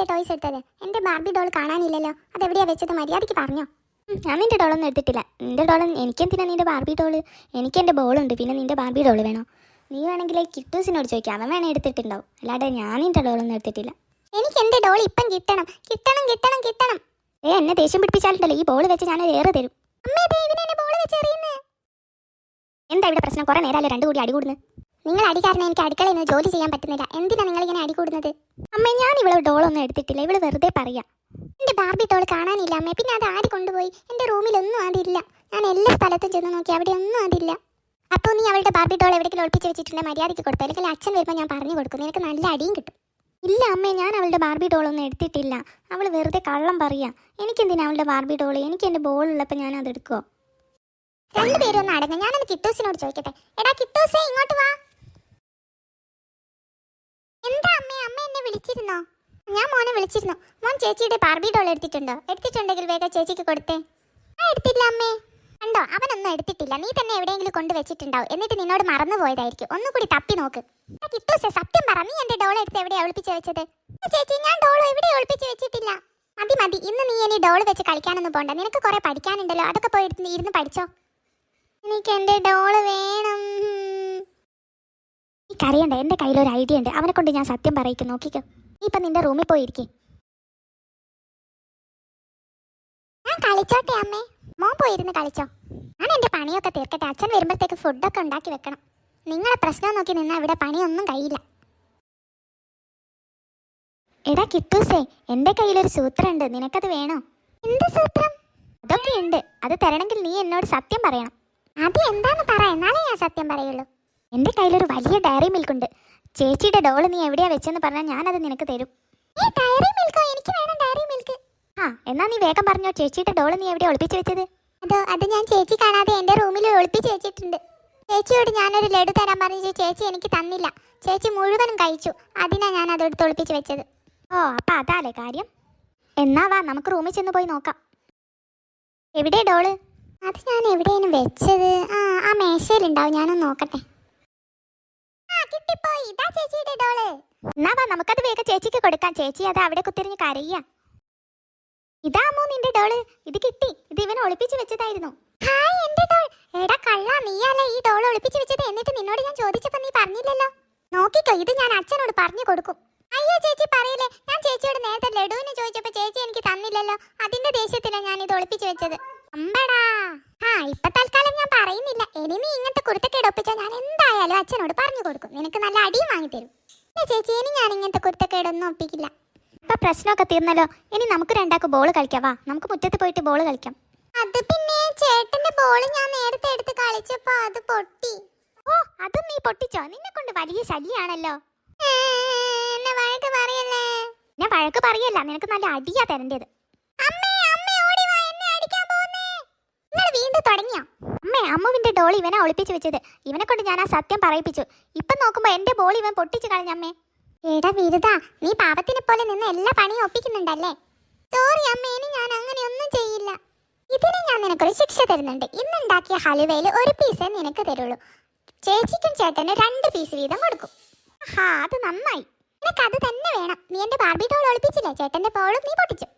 എന്റെ ടോയ്സ് എടുത്തത്? എന്റെ ബാർബി ഡോൾ കാണാനില്ലല്ലോ. അതെവിടെയാ വെച്ചത്? മര്യാദയ്ക്ക് പറഞ്ഞോ. ഞാൻ നിന്റെ ഡോളൊന്നും എടുത്തിട്ടില്ല. നിന്റെ ഡോൾ എനിക്കെന്തിനാ നിന്റെ ബാർബി ഡോൾ എനിക്ക് എന്റെ ബോളുണ്ട് പിന്നെ നിന്റെ ബാർബി ഡോൾ വേണോ? നീ വേണമെങ്കിൽ കിട്ടൂസിനോട് ചോദിക്കാം. അവൻ വേണേ എടുത്തിട്ടുണ്ടാവും. അല്ലാതെ ഞാൻ നിന്റെ ഡോളൊന്നും എടുത്തിട്ടില്ല. എനിക്ക് എന്റെ ഡോൾ ഇപ്പം കിട്ടണം. കിട്ടണം കിട്ടണം കിട്ടണം. ഏ എന്നെ ദേഷ്യം പിടിപ്പിച്ചാലുണ്ടല്ലോ. ഈ ബോൾ വെച്ച് ഞാൻ ഏറെ തരും. എന്താ ഇവിടെ പ്രശ്നം? കുറെ നേരമല്ലോ? രണ്ടു കൂടി അടി നിങ്ങൾ അടി കാരണം എനിക്ക് അടുക്കളയിൽ നിന്ന് ജോലി ചെയ്യാൻ പറ്റുന്നില്ല. എന്തിനാ നിങ്ങൾ ഇങ്ങനെ അടി കൂടുന്നത്? അമ്മേ ഞാൻ ഇവളെ ഡോളൊന്നും എടുത്തിട്ടില്ല. ഇവൾ വെറുതെ പറയാം. എന്റെ ബാർബി ഡോൾ കാണാനില്ല അമ്മേ. പിന്നെ അത് ആര് കൊണ്ടുപോയി? എന്റെ റൂമിലൊന്നും അതില്ല. ഞാൻ എല്ലാ സ്ഥലത്തും ചെന്ന് നോക്കി അവിടെ ഒന്നും അതില്ല. അപ്പോൾ നീ അവളുടെ ബാർബി ഡോൾ എവിടെയെങ്കിലും ഒളിപ്പിച്ച് വെച്ചിട്ടുണ്ടെങ്കിൽ മര്യാദയ്ക്ക് കൊടുത്തു. അല്ലെങ്കിൽ അച്ഛൻ വരുമ്പോൾ ഞാൻ പറഞ്ഞു കൊടുക്കും. നിനക്ക് നല്ല അടിയും കിട്ടും. ഇല്ല അമ്മേ ഞാൻ അവളുടെ ബാർബി ഡോളൊന്നും എടുത്തിട്ടില്ല. അവൾ വെറുതെ കള്ളം പറയാ. എനിക്കെന്തിനാ അവളുടെ ബാർബി ഡോൾ? എനിക്ക് എന്റെ ബോൾ ഉള്ളപ്പോൾ ഞാൻ അത് എടുക്കുമോ രണ്ടുപേരും ഒന്ന് അടങ്ങാം. ഞാനൊന്ന് കിട്ടൂസിനോട് ചോദിക്കട്ടെ. എടാ കിട്ടൂസേ ഇങ്ങോട്ട് വാ. വിളിച്ചിരുന്നോ? ഞാൻ മോനെ വിളിച്ചിരുന്നു. മോൻ ചേച്ചിയുടെ ബാർബി ഡോൾ എടുത്തിട്ടുണ്ടോ. എടുത്തിട്ടുണ്ടെങ്കിൽ വേഗം ചേച്ചിക്ക് കൊടുത്തേ. ആ എടുത്തില്ല അമ്മേ. കണ്ടോ അവനൊന്നും എടുത്തിട്ടില്ല. നീ തന്നെ എവിടെയെങ്കിലും കൊണ്ട് വെച്ചിട്ടുണ്ടാവും. എന്നിട്ട് നിന്നോട് മറന്നു പോയതായിരിക്കും. ഒന്നുകൂടി തപ്പി നോക്ക്. കിട്ടൂസേ സത്യം പറ. നീ എന്റെ ഡോൾ എടുത്ത് എവിടെയാ ഒളിപ്പിച്ച് വെച്ചത്? ചേച്ചി ഞാൻ ഡോൾ എവിടെ ഒളിപ്പിച്ച് വെച്ചിട്ടില്ല? മതി മതി. ഇന്ന് നീ ഇനി ഡോൾ വെച്ച് കളിക്കാനൊന്നും പോണ്ട. നിനക്ക് കുറെ പഠിക്കാനുണ്ടല്ലോ. അതൊക്കെ പോയി ഇരുന്ന് പഠിച്ചോ. എനിക്ക് എന്റെ ഡോൾ വേണം. ഈ എന്റെ കയ്യിലൊരു ഐഡിയ ഉണ്ട്. അവനെ കൊണ്ട് ഞാൻ സത്യം പറയിക്കും. നോക്കിക്കോ. നീ ഇപ്പൊ നിന്റെ റൂമിൽ പോയിരിക്കേ. ഞാൻ കളിച്ചോട്ടെ അമ്മേ. മോൻ പോയിരുന്ന് കളിച്ചോ. ഞാൻ എന്റെ പണിയൊക്കെ തീർക്കട്ടെ. അച്ഛൻ വരുമ്പോഴത്തേക്ക് ഫുഡൊക്കെ ഉണ്ടാക്കി വെക്കണം. നിങ്ങളെ പ്രശ്നം നോക്കി നിന്നാ ഇവിടെ പണിയൊന്നും കഴിയില്ല. എടാ കിട്ടൂസേ എന്റെ കയ്യിലൊരു സൂത്രമുണ്ട്. നിനക്കത് വേണോ? എന്ത് സൂത്രം? അതൊക്കെ ഉണ്ട്. അത് തരണമെങ്കിൽ നീ എന്നോട് സത്യം പറയണം. അത് എന്താന്ന് പറ. എന്നാലേ ഞാൻ സത്യം പറയുള്ളൂ. എന്റെ കയ്യിലൊരു വലിയ ഡയറി മിൽക്ക് ഉണ്ട്. ചേച്ചിയുടെ ഡോൾ നീ എവിടെയാ വെച്ചെന്ന് പറഞ്ഞാൽ ഞാനത് നിനക്ക് തരും. ഡയറി മിൽക്കോ എനിക്ക് വേണം ഡയറി മിൽക്ക് ആ എന്നാ നീ വേഗം പറഞ്ഞോ ചേച്ചിയുടെ ഡോൾ നീ എവിടെ ഒളിപ്പിച്ച് വെച്ചത്? അതോ അത് ഞാൻ ചേച്ചി കാണാതെ എന്റെ റൂമിൽ ഒളിപ്പിച്ച് വെച്ചിട്ടുണ്ട്. ചേച്ചിയോട് ഞാനൊരു ലഡു തരാൻ പറഞ്ഞു ചേച്ചി എനിക്ക് തന്നില്ല. ചേച്ചി മുഴുവനും കഴിച്ചു. അതിനാ ഞാൻ അത് അതെടുത്ത് ഒളിപ്പിച്ച് വെച്ചത്. ഓ അപ്പൊ അതാലേ കാര്യം. എന്നാ വാ നമുക്ക് റൂമിൽ ചെന്ന് പോയി നോക്കാം. എവിടെ ഡോൾ അത് ഞാൻ എവിടെയാണ് വെച്ചത്? ആ ആ മേശയിലുണ്ടാവും. ഞാനൊന്ന് നോക്കട്ടെ. കിട്ടിപ്പോയി. ഇതാ ചേച്ചിയുടെ ഡോൾ. നമുക്കത് വേഗം ചേച്ചിക്ക് കൊടുക്കാം. ചേച്ചി അത് അവിടെ കുത്തിരിഞ്ഞ് കരയ്യ ഇതാമോ നിന്റെ ഡോൾ. ഇത് കിട്ടി. ഇത് ഇവൻ ഒളിപ്പിച്ച് വെച്ചതായിരുന്നു. ഹായ് എന്റെ ഡോൾ. എടാ കള്ള നീയല്ലേ ഈ ഡോൾ ഒളിപ്പിച്ച് വെച്ചത്? എന്നിട്ട് നിന്നോട് ഞാൻ ചോദിച്ചപ്പോ നീ പറഞ്ഞില്ലല്ലോ? നോക്കിക്കോ ഇത് ഞാൻ അച്ഛനോട് പറഞ്ഞു കൊടുക്കും. അയ്യോ ചേച്ചി പറയില്ലേ. ഞാൻ ചേച്ചിയോട് നേരത്തെ ലഡുവിന് ചോദിച്ചപ്പോ ചേച്ചി എനിക്ക് തന്നില്ലല്ലോ. അതിന്റെ ദേഷ്യത്തിലാണ് ഞാൻ ഇത് ഒളിപ്പിച്ചു വെച്ചത്. അമ്പടാ. ആ ഇപ്പൊ തൽക്കാലം ഞാൻ പറയുന്നില്ല. ഇനി നീ ഇങ്ങനത്തെ കുരുത്തക്കേട് ഒപ്പിച്ചാൽ ഞാൻ എന്തായാലും അച്ഛനോട് പറഞ്ഞു കൊടുക്കും. നിനക്ക് നല്ല അടിയും വാങ്ങിത്തരും ഇല്ല ചേച്ചി ഇനി ഞാൻ ഇങ്ങനത്തെ കുരുത്തക്കേടൊന്നും ഒപ്പിക്കില്ല. അപ്പൊ പ്രശ്നമൊക്കെ തീർന്നല്ലോ. ഇനി നമുക്ക് രണ്ടാൾക്ക് ബോൾ കളിക്കാം. വാ നമുക്ക് മുറ്റത്ത് പോയിട്ട് ബോൾ കളിക്കാം. അത് പിന്നെ ചേട്ടന്റെ ബോൾ ഞാൻ നേരത്തെ എടുത്ത് കളിച്ചപ്പോ അത് പൊട്ടി. ഓ അതും നീ പൊട്ടിച്ചോ? നിന്നെ കൊണ്ട് വലിയ ശല്യാണല്ലോ. എന്നെ വഴക്ക് പറയല്ലേ? ഞാൻ വഴക്ക് പറയല്ല. നിനക്ക് നല്ല അടിയാ തരേണ്ടത്. അമ്മേ അമ്മേ ഓടി വാ. എന്നെ അടിക്കാൻ പോകുന്നേ നിങ്ങൾ വീണ്ടും തുടങ്ങിയോ? അമ്മേ അമ്മുവിന്റെ ഡോളി ഇവനെ ഒളിപ്പിച്ച് വെച്ചത്. ഇവനെ കൊണ്ട് ഞാൻ ആ സത്യം പറയിപ്പിച്ചു. ഇപ്പൊ നോക്കുമ്പോൾ എന്റെ ബോൾ ഇവൻ പൊട്ടിച്ചു കളഞ്ഞമ്മേ എടാ വിരുദ നീ പാപത്തിനെ പോലെ നിന്ന് എല്ലാ പണിയും ഒപ്പിക്കുന്നുണ്ടല്ലേ? സോറി അമ്മേ ഇനി ഞാൻ അങ്ങനെ ഒന്നും ചെയ്യില്ല. ഇതിന് ഞാൻ നിനക്കൊരു ശിക്ഷ തരുന്നുണ്ട്. ഇന്നുണ്ടാക്കിയ ഹലുവയിൽ ഒരു പീസ് നിനക്ക് തരുള്ളൂ. ചേച്ചിക്കും ചേട്ടന് രണ്ട് പീസ് വീതം കൊടുക്കും. ഹാ അത് നന്നായി. നിനക്ക് അത് തന്നെ വേണം. നീ എന്റെ ബാർബി ഡോൾ ഒളിപ്പിച്ചില്ലേ? ചേട്ടന്റെ ബോളും നീ പൊട്ടിച്ചു.